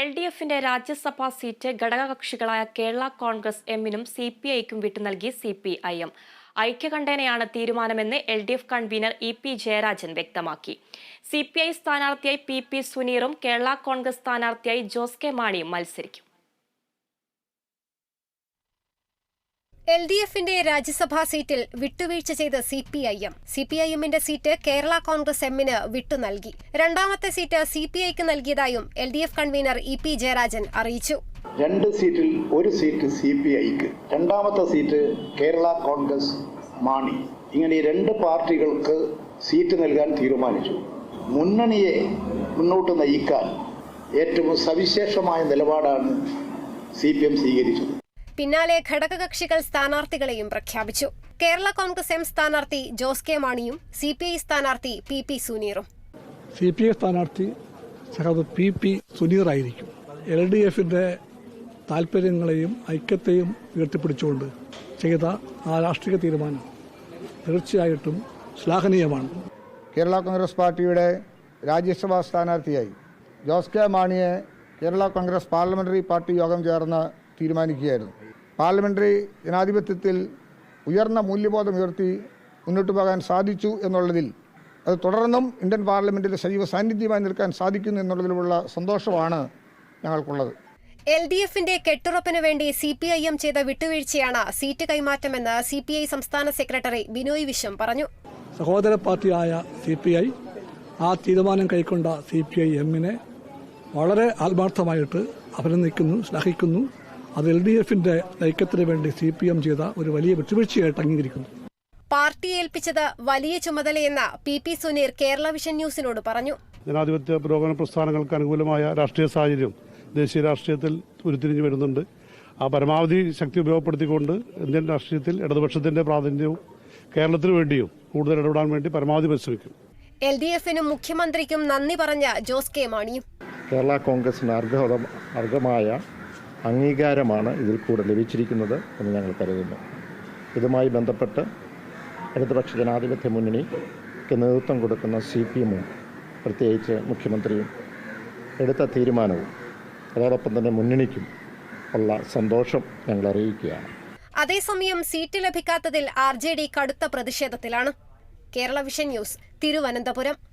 L D എഫിന്റെ Rajya Sabha seat ഘടകകക്ഷികളായ കേരള കോൺഗ്രസ് എമ്മിനും സി പി ഐക്കും വിട്ടു നൽകി സി പി ഐ എം. ഐക്യകണ്ഠേനയാണ് തീരുമാനമെന്ന് L D F convener E P Jayarajan വ്യക്തമാക്കി. സി പി ഐ സ്ഥാനാർത്ഥിയായി പി പി സുനീറും കേരള കോൺഗ്രസ് സ്ഥാനാർത്ഥിയായി ജോസ് കെ മാണിയും മത്സരിക്കും. എൽ ഡി എഫിന്റെ രാജ്യസഭാ സീറ്റിൽ വിട്ടുവീഴ്ച ചെയ്ത C P I M. C P I എമ്മിന്റെ സീറ്റ് കേരള കോൺഗ്രസ് എമ്മിന് വിട്ടു നൽകി. രണ്ടാമത്തെ സീറ്റ് സി പി ഐക്ക് നൽകിയതായും L D F convener E P Jayarajan അറിയിച്ചു. രണ്ട് സീറ്റിൽ ഒരു സീറ്റ് സി പി ഐക്ക്. രണ്ടാമത്തെ സീറ്റ് കേരള കോൺഗ്രസ് മാണി. ഇങ്ങനെ രണ്ട് പാർട്ടികൾക്ക് സീറ്റ് നൽകാൻ തീരുമാനിച്ചു. മുന്നണിയെ മുന്നോട്ട് നയിക്കാൻ ഏറ്റവും സവിശേഷമായ നിലപാടാണ് സി പി എം സ്വീകരിച്ചത്. പിന്നാലെ ഘടകകക്ഷികൾ സ്ഥാനാർത്ഥികളെയും പ്രഖ്യാപിച്ചു. കേരള കോൺഗ്രസ് എം സ്ഥാനാർത്ഥി ജോസ് കെ മാണിയും സി പി ഐ സ്ഥാനാർത്ഥി പി പി സുനീറും. സി പി ഐ സ്ഥാനാർത്ഥി പി പി സുനീറായിരിക്കും. എൽ ഡി എഫിന്റെ താല്പര്യങ്ങളെയും ഐക്യത്തെയും ഉയർത്തിപ്പിടിച്ചുകൊണ്ട് ചെയ്ത ആ രാഷ്ട്രീയ തീരുമാനം തീർച്ചയായിട്ടും ശ്ലാഘനീയമാണ്. കേരള കോൺഗ്രസ് പാർട്ടിയുടെ രാജ്യസഭാ സ്ഥാനാർത്ഥിയായി ജോസ് കെ മാണിയെ കേരള കോൺഗ്രസ് പാർലമെന്ററി പാർട്ടി യോഗം ചേർന്ന് തീരുമാനിക്കുകയായിരുന്നു. പാർലമെന്ററി ജനാധിപത്യത്തിൽ ഉയർന്ന മൂല്യബോധം ഉയർത്തി മുന്നോട്ട് പോകാൻ സാധിച്ചു എന്നുള്ളതിൽ അത് തുടർന്നും ഇന്ത്യൻ പാർലമെന്റിൽ സജീവ സാന്നിധ്യമായി നിൽക്കാൻ സാധിക്കുന്നു എന്നുള്ളതിലുള്ള സന്തോഷമാണ് ഞങ്ങൾക്കുള്ളത്. എൽ ഡി എഫിന്റെ കെട്ടുറപ്പിന് വേണ്ടി സി പി ഐ എം ചെയ്ത വിട്ടുവീഴ്ചയാണ് സീറ്റ് കൈമാറ്റമെന്ന് സി പി ഐ സംസ്ഥാന സെക്രട്ടറി ബിനോയ് വിശ്വം പറഞ്ഞു. സഹോദര പാർട്ടിയായ സി പി ഐ ആ തീരുമാനം കൈക്കൊണ്ട സി പി ഐ എമ്മിനെ വളരെ ആത്മാർത്ഥമായിട്ട് അഭിനന്ദിക്കുന്നു ശ്ലാഘിക്കുന്നു അത് എൽ ഡി എഫിന്റെ നയക്കത്തിന് വേണ്ടി സി പി എം ചെയ്ത ഒരു വലിയ വിട്ടുവീഴ്ചയായിട്ട് അംഗീകരിക്കുന്നു. പാർട്ടി ഏൽപ്പിച്ചത് വലിയ ചുമതലയെന്ന P P Suneer Kerala vision ന്യൂസിനോട് പറഞ്ഞു. ജനാധിപത്യ പുരോഗമന പ്രസ്ഥാനങ്ങൾക്ക് അനുകൂലമായ രാഷ്ട്രീയ സാഹചര്യം ദേശീയ രാഷ്ട്രീയത്തിൽ ഉരുത്തിരിഞ്ഞു വരുന്നുണ്ട്. ആ പരമാവധി ശക്തി ഉപയോഗപ്പെടുത്തിക്കൊണ്ട് ഇന്ത്യൻ രാഷ്ട്രീയത്തിൽ ഇടതുപക്ഷത്തിന്റെ പ്രാതിനിധ്യവും കേരളത്തിന് വേണ്ടിയും കൂടുതൽ ഇടപെടാൻ വേണ്ടി പരമാവധി പരിശ്രമിക്കും. എൽ ഡി എഫിനും മുഖ്യമന്ത്രിക്കും നന്ദി പറഞ്ഞ ജോസ് കെ മാണിയും. കേരള കോൺഗ്രസിന് അർഹമായ അംഗീകാരമാണ് ഇതിൽ കൂടെ ലഭിച്ചിരിക്കുന്നത് എന്ന് ഞങ്ങൾ കരുതുന്നു. ഇതുമായി ബന്ധപ്പെട്ട് ഇടതുപക്ഷ ജനാധിപത്യ മുന്നണിക്ക് നേതൃത്വം കൊടുക്കുന്ന സി പി എമ്മും പ്രത്യേകിച്ച് മുഖ്യമന്ത്രിയും എടുത്ത തീരുമാനവും അതോടൊപ്പം തന്നെ മുന്നണിക്കും ഉള്ള സന്തോഷം ഞങ്ങൾ അറിയിക്കുകയാണ്. അതേസമയം സീറ്റ് ലഭിക്കാത്തതിൽ ആർ ജെ ഡി കടുത്ത പ്രതിഷേധത്തിലാണ്. Kerala vision news Thiruvananthapuram.